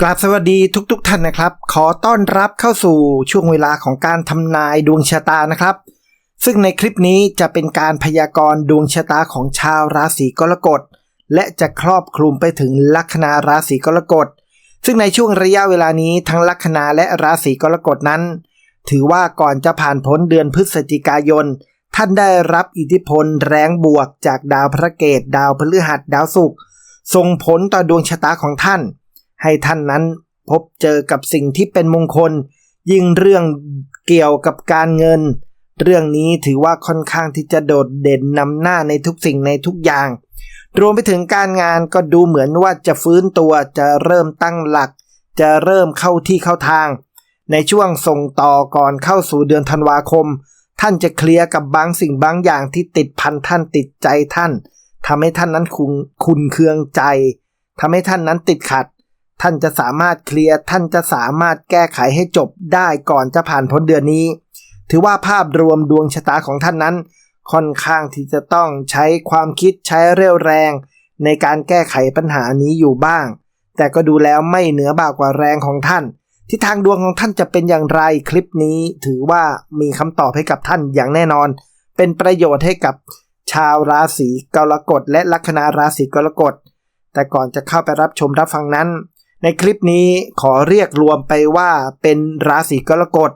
กราบสวัสดีทุกๆทท่านนะครับ ขอต้อนรับเข้าสู่ช่วงเวลาของการทำนายดวงชะตานะครับ ซึ่งในคลิปนี้จะเป็นการพยากรณ์ดวงชะตาของชาวราศีกรกฎ และจะครอบคลุมไปถึงลัคนาราศีกรกฎ ซึ่งในช่วงระยะเวลานี้ทั้งลัคนาและราศีกรกฎนั้น ถือว่าก่อนจะผ่านพ้นเดือนพฤศจิกายน ท่านได้รับอิทธิพลแรงบวกจากดาวพระเกตดาวพฤหัสดาวศุกร์ส่งผลต่อดวงชะตาของท่าน ให้ท่านนั้นพบเจอกับสิ่งที่เป็นมงคล ยิ่งเรื่องเกี่ยวกับการเงิน เรื่องนี้ถือว่าค่อนข้างที่จะโดดเด่นนำหน้าในทุกสิ่งในทุกอย่าง รวมไปถึงการงานก็ดูเหมือนว่าจะฟื้นตัวจะเริ่มตั้งหลัก จะเริ่มเข้าที่เข้าทาง ในช่วงส่งต่อก่อนเข้าสู่เดือนธันวาคม ท่านจะเคลียร์กับบางสิ่งบางอย่างที่ติดพันท่านติดใจท่านทำให้ท่านนั้นคุนคุณเคืองใจทำให้ท่านนั้นติดขัด ท่านจะสามารถเคลียร์ท่านจะสามารถแก้ไขให้จบได้ก่อนจะผ่านพ้นเดือนนี้ ถือว่าภาพรวมดวงชะตาของท่านนั้น ค่อนข้างที่จะต้องใช้ความคิดใช้เรี่ยวแรง ในการแก้ไขปัญหานี้อยู่บ้าง แต่ก็ดูแล้วไม่เหนือบากว่าแรงของท่านที่ทางดวงของท่านจะเป็นอย่างไรคลิปนี้ ถือว่ามีคำตอบให้กับท่านอย่างแน่นอน เป็นประโยชน์ให้กับชาวราศีกรกฎและลัคนาราศีกรกฎแต่ก่อนจะเข้าไปรับชมรับฟังนั้น ในคลิปนี้ขอเรียกรวมไปว่าเป็นราศีกรกฎ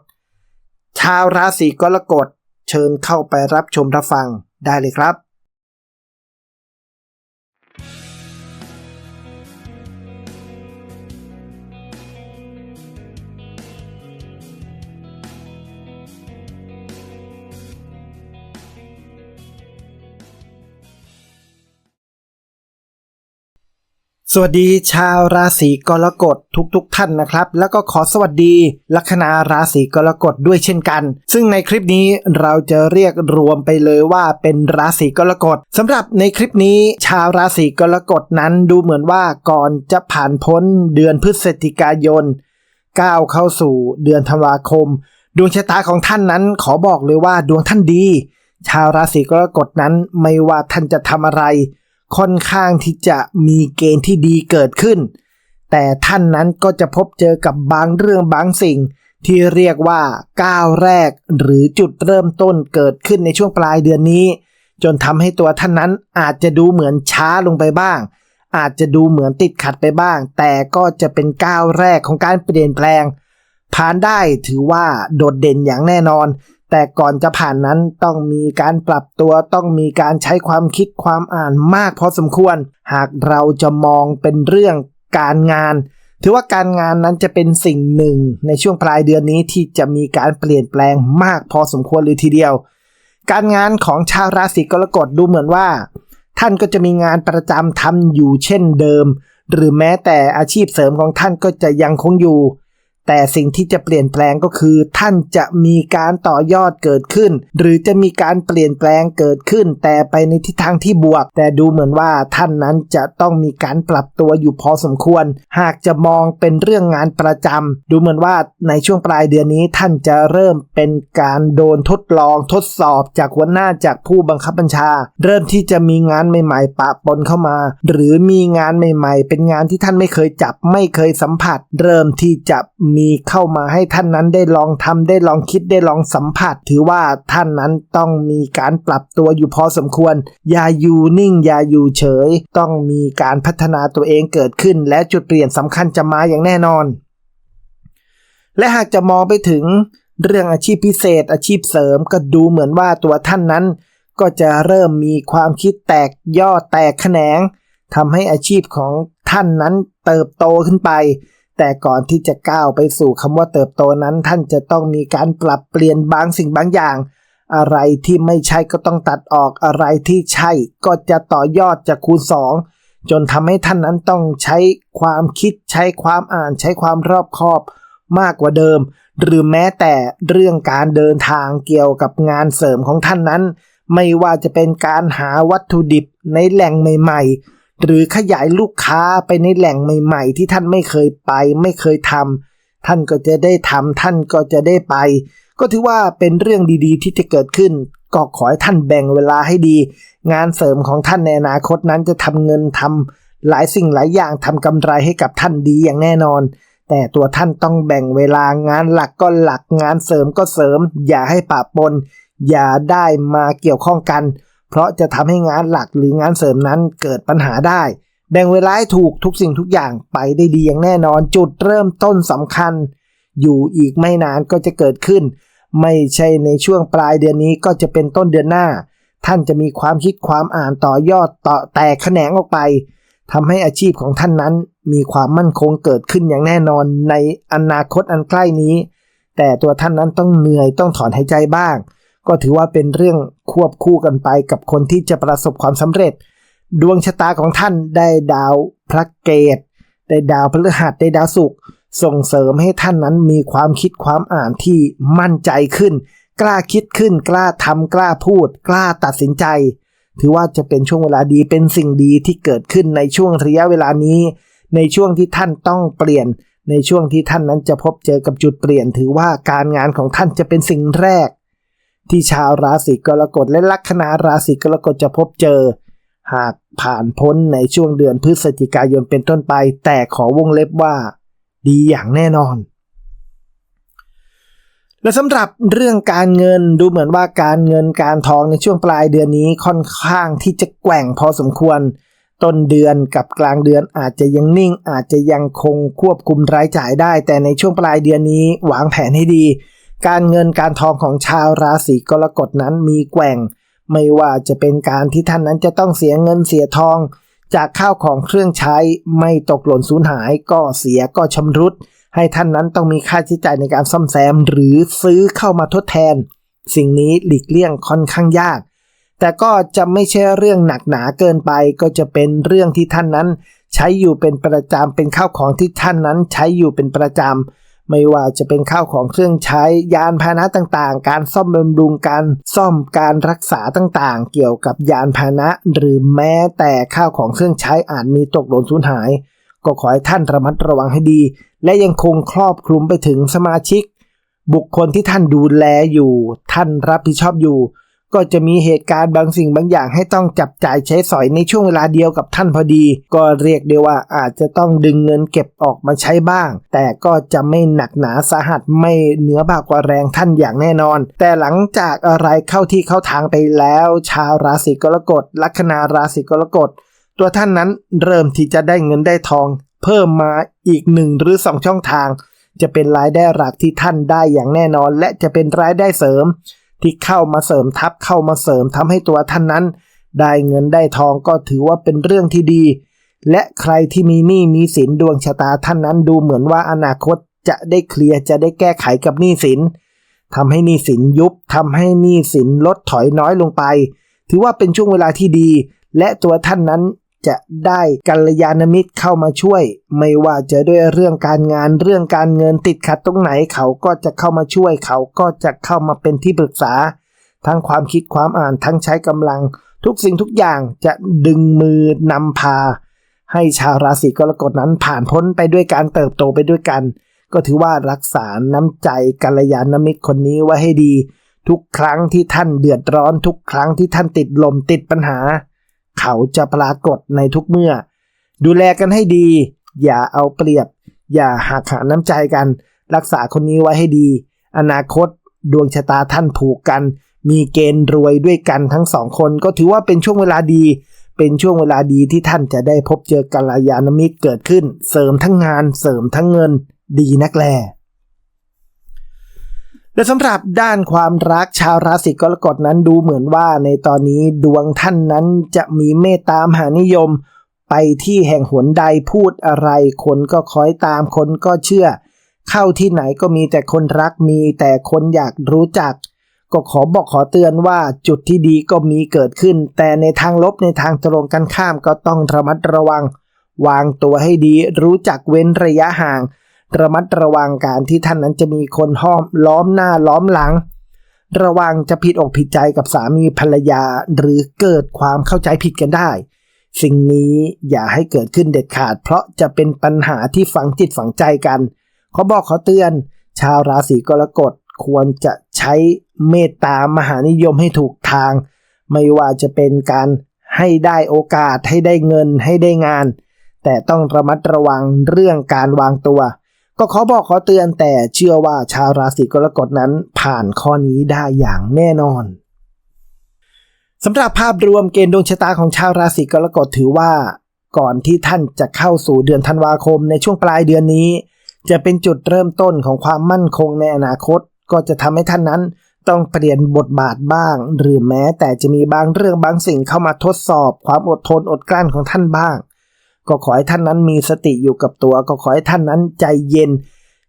ชาวราศีกรกฎเชิญเข้าไปรับชมรับฟังได้เลยครับ วัสดีชาวราศีกรกฎทุกๆทท่านนะครับ แล้วก็ขอสวัสดี ลัคนาราศีกรกฎด้วยเช่นกัน ซึ่งในคลิปนี้เราจะเรียกรวมไปเลยว่าเป็นราศีกรกฎสำหรับในคลิปนี้ชาวราศีกรกฎนั้นดูเหมือนว่าก่อนจะผ่านพ้นเดือนพฤศจิกายนก้าวเข้าสู่เดือนธันวาคม ดวงชะตาของท่านนั้นขอบอกเลยว่าดวงท่านดี ชาวราศีกรกฎนั้นไม่ว่าท่านจะทำอะไร ค่อนข้างที่จะมีเกณฑ์ที่ดีเกิดขึ้น แต่ท่านนั้นก็จะพบเจอกับบางเรื่องบางสิ่ง ที่เรียกว่าก้าวแรก หรือจุดเริ่มต้นเกิดขึ้นในช่วงปลายเดือนนี้ จนทำให้ตัวท่านนั้นอาจจะดูเหมือนช้าลงไปบ้าง อาจจะดูเหมือนติดขัดไปบ้าง แต่ก็จะเป็นก้าวแรกของการเปลี่ยนแปลงผ่านได้ถือว่าโดดเด่นอย่างแน่นอน แต่ก่อนจะผ่านนั้นต้องมีการปรับตัวต้องมีการใช้ความคิดความอ่านมากพอสมควร หากเราจะมองเป็นเรื่องการงาน ถือว่าการงานนั้นจะเป็นสิ่งหนึ่ง ในช่วงปลายเดือนนี้ที่จะมีการเปลี่ยนแปลงมากพอสมควรเลยทีเดียว การงานของชาวราศีกรกฎดูเหมือนว่า ท่านก็จะมีงานประจำทำอยู่เช่นเดิม หรือแม้แต่อาชีพเสริมของท่านก็จะยังคงอยู่ แต่สิ่งที่จะเปลี่ยนแปลงก็คือ ท่านจะมีการต่อยอดเกิดขึ้น หรือจะมีการเปลี่ยนแปลงเกิดขึ้น แต่ไปในทิศทางที่บวก แต่ดูเหมือนว่าท่านนั้นจะต้องมีการปรับตัวอยู่พอสมควร หากจะมองเป็นเรื่องงานประจำดูเหมือนว่าในช่วงปลายเดือนนี้ท่านจะเริ่มเป็นการโดนทดลองทดสอบจากหัวหน้าจากผู้บังคับบัญชา เริ่มที่จะมีงานใหม่ๆ ปะปนเข้ามา หรือมีงานใหม่ ๆ เป็นงานที่ท่านไม่เคยจับไม่เคยสัมผัส เริ่มที่จะมีมีเข้ามาให้ท่านนั้นได้ลองทำได้ลองคิดได้ลองสัมผัส ถือว่าท่านนั้นต้องมีการปรับตัวอยู่พอสมควร อย่าอยู่นิ่ง อย่าอยู่เฉย ต้องมีการพัฒนาตัวเองเกิดขึ้น และจุดเปลี่ยนสำคัญจะมาอย่างแน่นอน และหากจะมองไปถึงเรื่องอาชีพพิเศษอาชีพเสริมก็ดูเหมือนว่าตัวท่านนั้น ก็จะเริ่มมีความคิดแตกย่อแตกแขนงทำให้อาชีพของท่านนั้นเติบโตขึ้นไป แต่ก่อนที่จะก้าวไปสู่คำว่าเติบโตนั้น ท่านจะต้องมีการปรับเปลี่ยนบางสิ่งบางอย่าง อะไรที่ไม่ใช่ก็ต้องตัดออกอะไรที่ใช่ก็จะต่อยอดจากคูณ 2 จนทำให้ท่านนั้นต้องใช้ความคิดใช้ความอ่านใช้ความรอบคอบมากกว่าเดิม หรือแม้แต่เรื่องการเดินทางเกี่ยวกับงานเสริมของท่านนั้น ไม่ว่าจะเป็นการหาวัตถุดิบในแหล่งใหม่ๆ หรือขยายลูกค้าไปในแหล่งใหม่ ๆ ที่ท่านไม่เคยไป ไม่เคยทำท่านก็จะได้ทำท่านก็จะได้ไป ก็ถือว่าเป็นเรื่องดีๆ ที่จะเกิดขึ้น ก็ขอให้ท่านแบ่งเวลาให้ดี งานเสริมของท่านในอนาคตนั้นจะทำเงินทหลายสิ่งหลายอย่างทำกำไรให้กับท่านดีอย่างแน่นอน แต่ตัวท่านต้องแบ่งเวลางานหลักก็หลักงานเสริมก็เสริม อย่าให้ปะปนอย่าได้มาเกี่ยวข้องกัน เพราะจะทำให้งานหลักหรืองานเสริมนั้นเกิดปัญหาได้ แบ่งเวลาให้ถูกทุกสิ่งทุกอย่างไปได้ดีอย่างแน่นอนจุดเริ่มต้นสำคัญ อยู่อีกไม่นานก็จะเกิดขึ้น ไม่ใช่ในช่วงปลายเดือนนี้ก็จะเป็นต้นเดือนหน้า ท่านจะมีความคิดความอ่านต่อยอดต่อแตกแขนงออกไปทำให้อาชีพของท่านนั้น มีความมั่นคงเกิดขึ้นอย่างแน่นอนในอนาคตอันใกล้นี้ แต่ตัวท่านนั้นต้องเหนื่อยต้องถอนหายใจบ้าง ก็ถือว่าเป็นเรื่องควบคู่กันไปกับคนที่จะประสบความสำเร็จ ดวงชะตาของท่านได้ดาวพระเกตได้ดาวพฤหัสได้ดาวศุกร์ส่งเสริมให้ท่านนั้นมีความคิดความอ่านที่มั่นใจขึ้น กล้าคิดขึ้น กล้าทำกล้าพูด กล้าตัดสินใจ ถือว่าจะเป็นช่วงเวลาดีเป็นสิ่งดีที่เกิดขึ้นในช่วงระยะเวลานี้ ในช่วงที่ท่านต้องเปลี่ยน ในช่วงที่ท่านนั้นจะพบเจอกับจุดเปลี่ยน ถือว่าการงานของท่านจะเป็นสิ่งแรก ที่ชาวราศีกรกฎและลัคนาราศีกรกฎจะพบเจอ หากผ่านพ้นในช่วงเดือนพฤศจิกายนเป็นต้นไป แต่ขอวงเล็บว่า ดีอย่างแน่นอน และสำหรับเรื่องการเงินดูเหมือนว่าการเงินการทองในช่วงปลายเดือนนี้ค่อนข้างที่จะแกว่งพอสมควร ต้นเดือนกับกลางเดือนอาจจะยังนิ่ง อาจจะยังคงควบคุมรายจ่ายได้ แต่ในช่วงปลายเดือนนี้วางแผนให้ดี การเงินการทองของชาวราศีกรกฎนั้นมีแกว่ง ไม่ว่าจะเป็นการที่ท่านนั้นจะต้องเสียเงินเสียทอง จากข้าวของเครื่องใช้ไม่ตกหล่นสูญหายก็เสียก็ชำรุด ให้ท่านนั้นต้องมีค่าใช้จ่ายในการซ่อมแซม หรือซื้อเข้ามาทดแทน สิ่งนี้หลีกเลี่ยงค่อนข้างยาก แต่ก็จะไม่ใช่เรื่องหนักหนาเกินไป ก็จะเป็นเรื่องที่ท่านนั้น ใช้อยู่เป็นประจำเป็นข้าวของที่ท่านนั้นใช้อยู่เป็นประจำ ไม่ว่าจะเป็นข้าวของเครื่องใช้ยานพาหนะต่างๆ การซ่อมบำรุงการซ่อมการรักษาต่างๆ เกี่ยวกับยานพาหนะ หรือแม้แต่ข้าวของเครื่องใช้อาจมีตกหล่นสูญหาย ก็ขอให้ท่านระมัดระวังให้ดี และยังคงครอบคลุมไปถึงสมาชิก บุคคลที่ท่านดูแลอยู่ ท่านรับผิดชอบอยู่ ก็จะมีเหตุการณ์บางสิ่งบางอย่างให้ต้องจับจ่ายใช้สอยในช่วงเวลาเดียวกับท่านพอดี ก็เรียกได้ว่าอาจจะต้องดึงเงินเก็บออกมาใช้บ้าง แต่ก็จะไม่หนักหนาสาหัสไม่เหนือบากกว่าแรงท่านอย่างแน่นอน แต่หลังจากอะไรเข้าที่เข้าทางไปแล้ว ชาวราศีกรกฎลัคนาราศีกรกฎตัวท่านนั้นเริ่มที่จะได้เงินได้ทอง เพิ่มมาอีกหนึ่งหรือสองช่องทาง จะเป็นรายได้หลักที่ท่านได้อย่างแน่นอน และจะเป็นรายได้เสริม ที่เข้ามาเสริมทับเข้ามาเสริมทำให้ตัวท่านนั้น ได้เงินได้ทองก็ถือว่าเป็นเรื่องที่ดี และใครที่มีหนี้มีสินดวงชะตาท่านนั้นดูเหมือนว่าอนาคตจะได้เคลียร์จะได้แก้ไขกับหนี้สินทำให้หนี้สินยุบทำให้หนี้สินลดถอยน้อยลงไป ถือว่าเป็นช่วงเวลาที่ดี และตัวท่านนั้น จะได้กัลยาณมิตรเข้ามาช่วย ไม่ว่าจะด้วยเรื่องการงานเรื่องการเงินติดขัดตรงไหนเขาก็จะเข้ามาช่วย เขาก็จะเข้ามาเป็นที่ปรึกษา ทั้งความคิดความอ่านทั้งใช้กำลัง ทุกสิ่งทุกอย่างจะดึงมือนำพา ให้ชาวราศีกรกฎนั้นผ่านพ้นไปด้วยการเติบโตไปด้วยกัน ก็ถือว่ารักษาน้ำใจกัลยาณมิตรคนนี้ไว้ให้ดี ทุกครั้งที่ท่านเดือดร้อนทุกครั้งที่ท่านติดลมติดปัญหา เขาจะปรากฏในทุกเมื่อ ดูแลกันให้ดี อย่าเอาเปรียบ อย่าหักหาน้ำใจกัน รักษาคนนี้ไว้ให้ดี อนาคตดวงชะตาท่านผูกกัน มีเกณฑ์รวยด้วยกันทั้งสองคน ก็ถือว่าเป็นช่วงเวลาดี เป็นช่วงเวลาดีที่ท่านจะได้พบเจอกัลยาณมิตรเกิดขึ้น เสริมทั้งงาน เสริมทั้งเงิน ดีนักแล และสำหรับด้านความรักชาวราศีกรกฎนั้นดูเหมือนว่าในตอนนี้ดวงท่านนั้นจะมีเมตตามหานิยม ไปที่แห่งหนใดพูดอะไร คนก็คอยตามคนก็เชื่อ เข้าที่ไหนก็มีแต่คนรักมีแต่คนอยากรู้จัก ก็ขอบอกขอเตือนว่าจุดที่ดีก็มีเกิดขึ้น แต่ในทางลบในทางตรงกันข้ามก็ต้องระมัดระวัง วางตัวให้ดีรู้จักเว้นระยะห่าง ระมัดระวังการที่ท่านนั้นจะมีคนห้อมล้อมหน้าล้อมหลัง ระวังจะผิดอกผิดใจกับสามีภรรยา หรือเกิดความเข้าใจผิดกันได้ สิ่งนี้อย่าให้เกิดขึ้นเด็ดขาด เพราะจะเป็นปัญหาที่ฝังจิตฝังใจกันขอบอกขอเตือน ชาวราศีกรกฎควรจะใช้เมตตามหานิยมให้ถูกทาง ไม่ว่าจะเป็นการให้ได้โอกาสให้ได้เงินให้ได้งาน แต่ต้องระมัดระวังเรื่องการวางตัว ก็ขอบอกขอเตือนแต่เชื่อว่าชาวราศีกรกฎนั้นผ่านข้อนี้ได้อย่างแน่นอนสำหรับภาพรวมเกณฑ์ดวงชะตาของชาวราศีกรกฎถือว่า ก่อนที่ท่านจะเข้าสู่เดือนธันวาคมในช่วงปลายเดือนนี้ จะเป็นจุดเริ่มต้นของความมั่นคงในอนาคต ก็จะทำให้ท่านนั้นต้องเปลี่ยนบทบาทบ้าง หรือแม้แต่จะมีบางเรื่องบางสิ่งเข้ามาทดสอบ ความอดทนอดกลั้นของท่านบ้าง ก็ขอให้ท่านนั้นมีสติอยู่กับตัว ก็ขอให้ท่านนั้นใจเย็น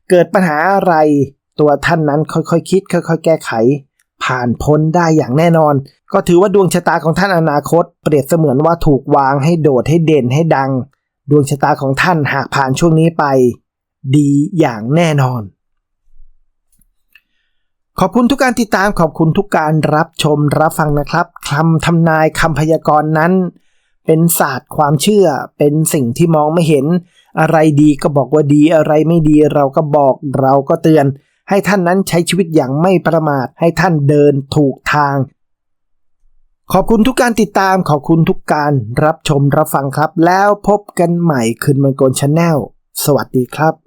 เกิดปัญหาอะไร ตัวท่านนั้นค่อยๆคคิด ค่อย ๆ แก้ไข ผ่านพ้นได้อย่างแน่นอน ก็ถือว่าดวงชะตาของท่านอนาคต เปรียบเสมือนว่าถูกวางให้โดดให้เด่นให้ดัง ดวงชะตาของท่านหากผ่านช่วงนี้ไป ดีอย่างแน่นอนขอบคุณทุกการติดตามขอบคุณทุกการรับชมรับฟังนะครับคำทำนายคำพยากรณ์นั้น เป็นศาสตร์ความเชื่อ เป็นสิ่งที่มองไม่เห็น อะไรดีก็บอกว่าดีอะไรไม่ดีเราก็บอกเราก็เตือน ให้ท่านนั้นใช้ชีวิตอย่างไม่ประมาท ให้ท่านเดินถูกทาง ขอบคุณทุกการติดตามขอบคุณทุกการรับชมรับฟังครับ แล้วพบกันใหม่คืนมังกรชาแนลสวัสดีครับ